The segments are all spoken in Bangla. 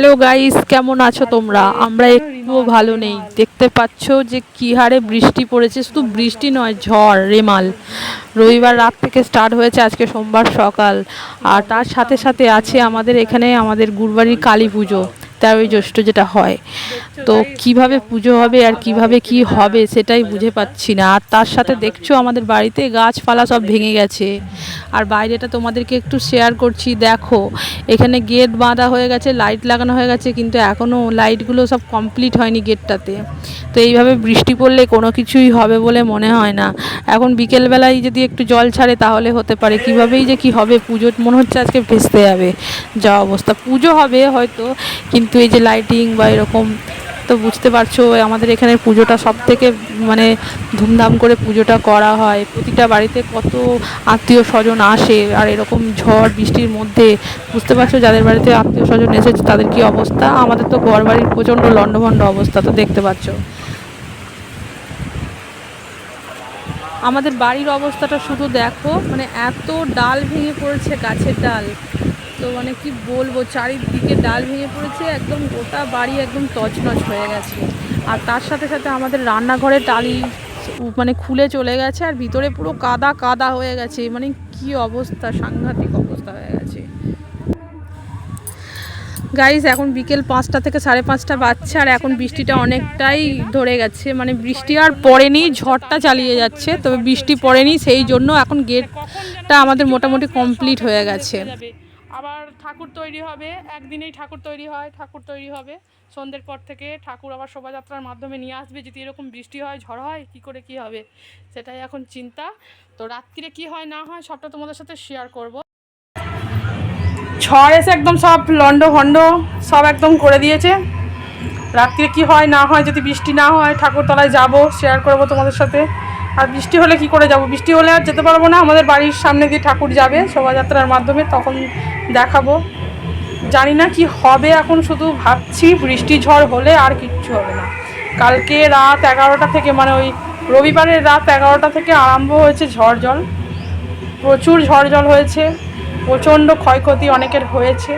হ্যালো গাইস কেমন আছো তোমরা? আমরা একটুও ভালো নেই। দেখতে পাচ্ছ যে কি হারে বৃষ্টি পড়েছে। শুধু বৃষ্টি নয়, ঝড়, রেমাল। রবিবার রাত থেকে স্টার্ট হয়েছে আজকে সোমবার সকাল। আর তার সাথে সাথে আছে আমাদের এখানে আমাদের গুরবাড়ির কালী পুজো। তেরোই জ্যৈষ্ঠ যেটা হয়। তো কীভাবে পুজো হবে আর কীভাবে কি হবে সেটাই বুঝে পাচ্ছি না। আর তার সাথে দেখছ আমাদের বাড়িতে গাছপালা সব ভেঙে গেছে। আর বাইরেটা তোমাদেরকে একটু শেয়ার করছি, দেখো, এখানে গেট বাঁধা হয়ে গেছে লাইট লাগানো হয়ে গেছে, কিন্তু এখনও লাইটগুলো সব কমপ্লিট হয়নি গেটটাতে তো এইভাবে বৃষ্টি পড়লে কোনো কিছুই হবে বলে মনে হয় না। এখন বিকেলবেলায় যদি একটু জল ছাড়ে তাহলে হতে পারে। কিভাবেই যে কি হবে, পুজো মনে হচ্ছে আজকে ভেস্তে যাবে। যা অবস্থা। পুজো হবে হয়তো, কিন্তু এই যে লাইটিং বা এরকম তো বুঝতে পারছ, আমাদের এখানে পুজোটা সব থেকে মানে ধুমধাম করে পুজোটা করা হয়। প্রতিটা বাড়িতে কত আত্মীয় স্বজন আসে আর এরকম ঝড়, বৃষ্টির মধ্যে, বুঝতে পারছ? যাদের বাড়িতে আত্মীয় স্বজন এসেছে, তাদের কি অবস্থা? আমাদের তো ঘর বাড়ির প্রচণ্ড লণ্ডভণ্ড অবস্থা, তো দেখতে পাচ্ছ। আমাদের বাড়ির অবস্থাটা শুধু দেখো মানে এত ডাল ভেঙে পড়েছে গাছের ডাল। তো মানে কি বলব, চারিদিকে ডাল ভেঙে পড়েছে, একদম গোটা বাড়ি একদম তছনছ হয়ে গেছে। আর তার সাথে সাথে আমাদের রান্নাঘরে টালি মানে খুলে চলে গেছে, আর ভিতরে পুরো কাদা কাদা হয়ে গেছে। মানে কি অবস্থা, সাংঘাতিক অবস্থা হয়ে গেছে। গাইজ এখন বিকেল পাঁচটা থেকে সাড়ে পাঁচটা বাজছে, আর এখন বৃষ্টিটা অনেকটাই ধরে গেছে। মানে বৃষ্টি আর পড়েনি, ঝড়টা চালিয়ে যাচ্ছে, তবে বৃষ্টি পড়েনি, সেই জন্য এখন গেটটা আমাদের মোটামুটি কমপ্লিট হয়ে গেছে। আবার ঠাকুর তৈরি হবে, একদিনেই ঠাকুর তৈরি হয়, ঠাকুর তৈরি হবে। সন্ধ্যের পর থেকে ঠাকুর আবার শোভাযাত্রার মাধ্যমে নিয়ে আসবে, যদি এরকম বৃষ্টি হয়, ঝড় হয়, কি করে কি হবে? সেটাই এখন চিন্তা। তো রাত্রিরে কি হয়, না হয়, সবটা তোমাদের সাথে শেয়ার করব। ঝড় এসে একদম সব লন্ড ভন্ড সব একদম করে দিয়েছে। রাত্রিরে কি হয়, না হয়, যদি বৃষ্টি না হয় ঠাকুরতলায় যাব শেয়ার করব তোমাদের সাথে। আর বৃষ্টি হলে কি করে যাব? বৃষ্টি হলে আর যেতে পারব না। আমাদের বাড়ির সামনে দিয়ে ঠাকুর যাবে শোভাযাত্রার মাধ্যমে, তখন দেখাবো। জানি না কি হবে এখন, শুধু ভাবছি বৃষ্টি ঝড় হলে আর কিচ্ছু হবে না। কালকে রাত এগারোটা থেকে মানে ওই রবিবারের রাত এগারোটা থেকে আরম্ভ হয়েছে ঝড় জল। প্রচুর ঝড় জল হয়েছে, প্রচণ্ড ক্ষয়ক্ষতি অনেকের হয়েছে।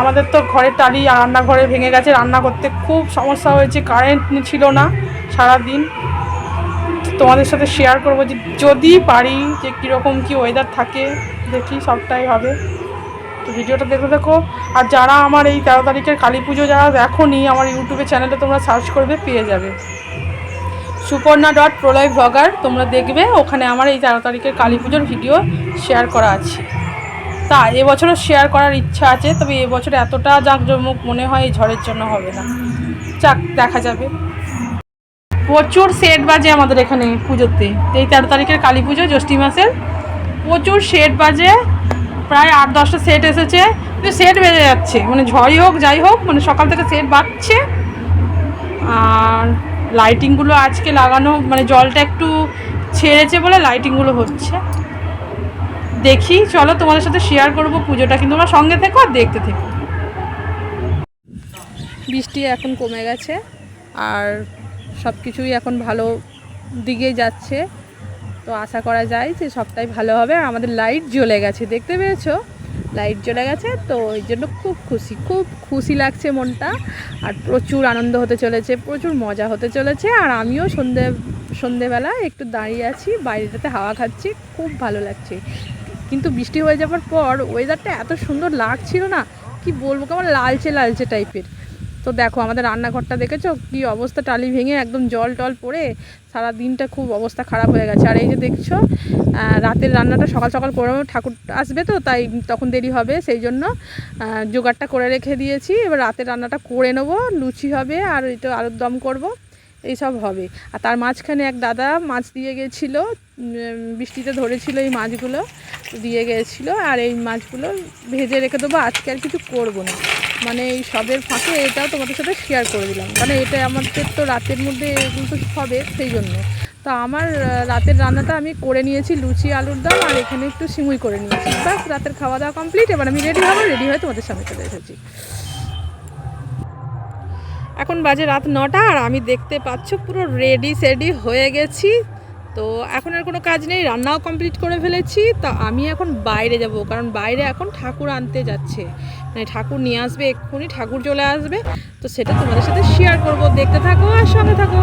আমাদের তো ঘরের টালি রান্নাঘরে ভেঙে গেছে। রান্না করতে খুব সমস্যা হয়েছে, কারেন্ট ছিল না সারা দিন তোমাদের সাথে শেয়ার করব যে যদি পারি যে কীরকম কি ওয়েদার থাকে, দেখি সবটাই হবে। তো ভিডিওটা দেখতে দেখো আর যারা আমার এই তেরো তারিখের কালী পুজো যারা দেখোনি, আমার ইউটিউবে চ্যানেলে তোমরা সার্চ করবে, পেয়ে যাবে। সুপর্ণা ডট প্রলয় ব্লগার তোমরা দেখবে, ওখানে আমার এই তেরো তারিখের কালী পুজোর ভিডিও শেয়ার করা আছে। তা, এবছরও শেয়ার করার ইচ্ছা আছে, তবে এবছর এতটা জাঁকজমক মনে হয় এই ঝড়ের জন্য হবে না। যাক, দেখা যাবে। প্রচুর সেট বাজে আমাদের এখানে পুজোতে। এই তেরো তারিখের কালী পুজো, জ্যৈষ্ঠী মাসের। প্রচুর সেট বাজে, প্রায় আট, দশটা সেট এসেছে। সেট বেজে যাচ্ছে। মানে ঝড়ই হোক, যাই হোক মানে সকাল থেকে সেট বাজছে। আর লাইটিংগুলো আজকে লাগানো মানে জলটা একটু ছেড়েছে বলে লাইটিংগুলো হচ্ছে। দেখি, চলো তোমাদের সাথে শেয়ার করব পুজোটা। কিন্তু তোমরা সঙ্গে থেকো আর দেখতে থেকো। বৃষ্টি এখন কমে গেছে। আর সব কিছুই এখন ভালো দিকে যাচ্ছে। তো আশা করা যায় যে সবটাই ভালো হবে। আর আমাদের লাইট জ্বলে গেছে, দেখতে পেয়েছ? লাইট জ্বলে গেছে, তো ওই জন্য খুব খুশি খুব খুশি লাগছে মনটা। আর প্রচুর আনন্দ হতে চলেছে, প্রচুর মজা হতে চলেছে। আর আমিও সন্ধে, সন্ধেবেলা একটু দাঁড়িয়ে আছি, বাইরেটাতে হাওয়া খাচ্ছি, খুব ভালো লাগছে। কিন্তু বৃষ্টি হয়ে যাওয়ার পর ওয়েদারটা এত সুন্দর লাগছিল না, কি বলব, কেমন লালচে লালচে টাইপের তো দেখো, আমাদের রান্নাঘরটা দেখেছ? কি অবস্থা? টালি ভেঙে একদম জল টল পড়ে সারা দিনটা খুব অবস্থা খারাপ হয়ে গেছে। আর এই যে দেখছ রাতের রান্নাটা সকাল সকাল করে ঠাকুর আসবে তো, তাই তখন দেরি হবে, সেই জন্য জোগাড়টা করে রেখে দিয়েছি। এবার রাতের রান্নাটা করে নেব, লুচি হবে, আর এটা আলুর দম করব। এইসব হবে। আর তার মাঝখানে এক দাদা মাছ দিয়ে গেছিল বৃষ্টিতে ধরেছিল এই মাছগুলো, দিয়ে গেছিল, আর এই মাছগুলো ভেজে রেখে দেবো। আজকে আর কিছু করব না। মানে এই সবের ফাঁকে এটাও তোমাদের সাথে শেয়ার করে দিলাম। কারণ এটা আমাদের তো রাতের মধ্যে এগুলো তো হবে সেই জন্য। তো আমার রাতের রান্নাটা আমি করে নিয়েছি লুচি, আলুর দম, আর এখানে একটু সিমুই করে নিয়েছি। ব্যাস, রাতের খাওয়া দাওয়া কমপ্লিট এবার আমি রেডি হব রেডি হয়ে তোমাদের সামনে চলে এসেছি। এখন বাজে রাত নটা আর আমি দেখতে পাচ্ছ পুরো রেডি সেডি হয়ে গেছি। তো এখন আর কোনো কাজ নেই, রান্নাও কমপ্লিট করে ফেলেছি। তা আমি এখন বাইরে যাব, কারণ বাইরে এখন ঠাকুর আনতে যাচ্ছে। মানে ঠাকুর নিয়ে আসবে এক্ষুনি, ঠাকুর চলে আসবে। তো সেটা তোমাদের সাথে শেয়ার করব। দেখতে থাকো আর সঙ্গে থাকো।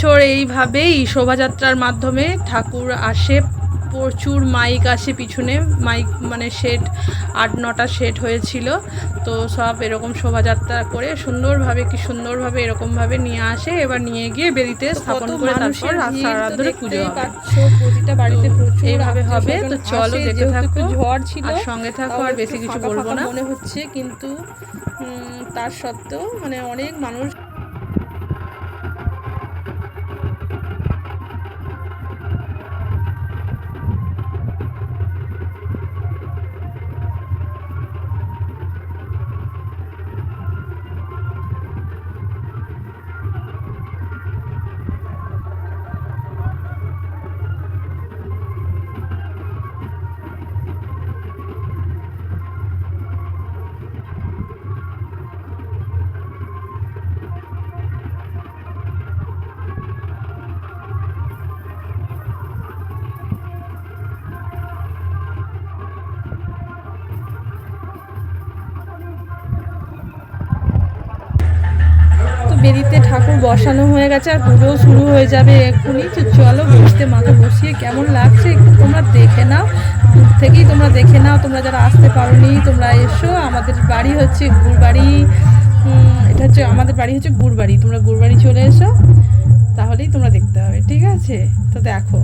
বছর এইভাবেই শোভাযাত্রার মাধ্যমে ঠাকুর আসে প্রচুর মাইক আসে পিছনে মাইক মানে সেট আট নটা সেট হয়েছিল তো সব এরকম শোভাযাত্রা করে সুন্দরভাবে কি সুন্দরভাবে এরকমভাবে নিয়ে আসে এবার নিয়ে গিয়ে বেদিতে স্থাপন করে তারপর সারা ধরে পুজো হবে। প্রতিটা বাড়িতে প্রচুর এইভাবে হবে তো চলো দেখতে থাকো। ঝড় ছিল সঙ্গে থাকো আর বেশি কিছু বলব না। মনে হচ্ছে কিন্তু তার সত্ত্বেও মানে অনেক মানুষ বেদিতে ঠাকুর বসানো হয়ে গেছে আর পুজোও শুরু হয়ে যাবে এক্ষুনি। তো চলো বসতে মাথা বসিয়ে কেমন লাগছে একটু তোমরা দেখে নাও। দূর থেকেই তোমরা দেখে নাও, তোমরা যারা আসতে পারোনি, তোমরা এসো। আমাদের বাড়ি হচ্ছে গুড়বাড়ি এটা হচ্ছে আমাদের বাড়ি হচ্ছে গুড়বাড়ি। তোমরা গুড়বাড়ি চলে এসো, তাহলেই তোমরা দেখতে হবে ঠিক আছে? তো দেখো।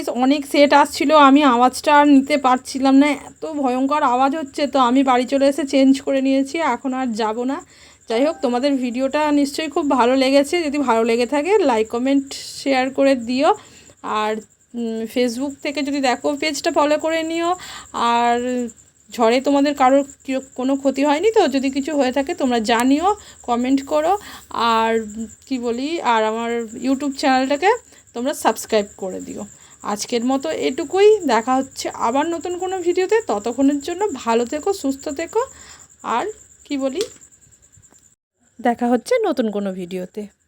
তো গাইস অনেক সেট আসছিল, আমি আওয়াজটা আর নিতে পারছিলাম না, এত ভয়ঙ্কর আওয়াজ হচ্ছে, তো আমি বাড়ি চলে এসে চেঞ্জ করে নিয়েছি, এখন আর যাব না। যাই হোক, তোমাদের ভিডিওটা নিশ্চয়ই খুব ভালো লেগেছে, যদি ভালো লেগে থাকে লাইক কমেন্ট শেয়ার করে দিও। আর ফেসবুক থেকে যদি দেখো পেজটা ফলো করে নিও। আর, ঝড়ে তোমাদের কারোর কোনো ক্ষতি হয়নি তো? যদি কিছু হয়ে থাকে, তোমরা জানিও কমেন্ট করো। আর, কি বলি, আর আমার ইউটিউব চ্যানেলটাকে তোমরা সাবস্ক্রাইব করে দিও। আজকের মতো এটুকুই। দেখা হচ্ছে আবার নতুন কোনো ভিডিওতে। ততক্ষণের জন্য ভালো থেকো, সুস্থ থেকো, আর কি বলি? দেখা হচ্ছে নতুন কোনো ভিডিওতে।